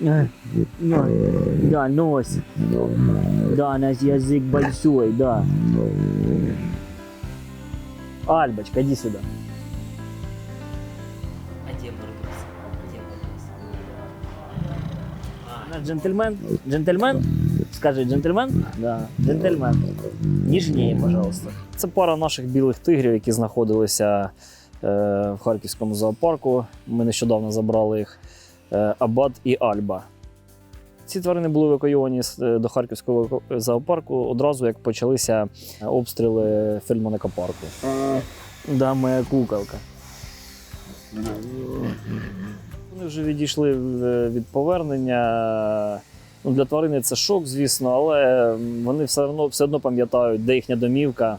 На, Да, нос. Да, у нас язык большой, да. Альбочка, иди сюда. Джентльмен? Джентльмен? Скажи, джентльмен? Да, джентльмен. Ніжніє, пожалуйста. Це пара наших білих тигрів, які знаходилися е, в Харківському зоопарку. Ми нещодавно забрали їх е, Абат і Альба. Ці тварини були евакуйовані е, до Харківського зоопарку одразу, як почалися обстріли Фельдманека парку. Да, моя куколка. Вони вже відійшли від повернення. Ну, для тварини це шок, звісно, але вони все одно, все одно пам'ятають, де їхня домівка, е,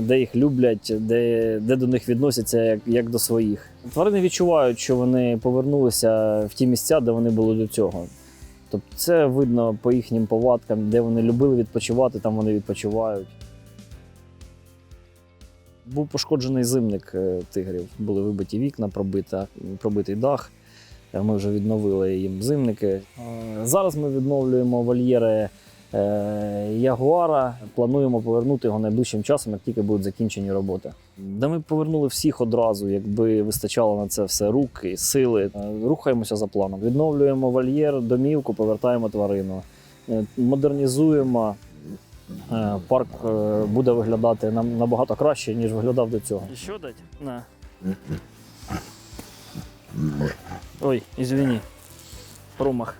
де їх люблять, де, де до них відносяться як, як до своїх. Тварини відчувають, що вони повернулися в ті місця, де вони були до цього. Тобто це видно по їхнім повадкам, де вони любили відпочивати, там вони відпочивають. Був пошкоджений зимник е, тигрів, були вибиті вікна, пробита, пробитий дах. Е, Ми вже відновили їм зимники. Е, Зараз ми відновлюємо вольєри е, Ягуара. Плануємо повернути його найближчим часом, як тільки будуть закінчені роботи. Де ми повернули всіх одразу, якби вистачало на це все рук і сили. Е, Рухаємося за планом. Відновлюємо вольєр, домівку, повертаємо тварину, Е, модернізуємо. Е, Парк е, буде виглядати нам набагато краще, ніж виглядав до цього. І що дать? На. Ой, извини. Промах.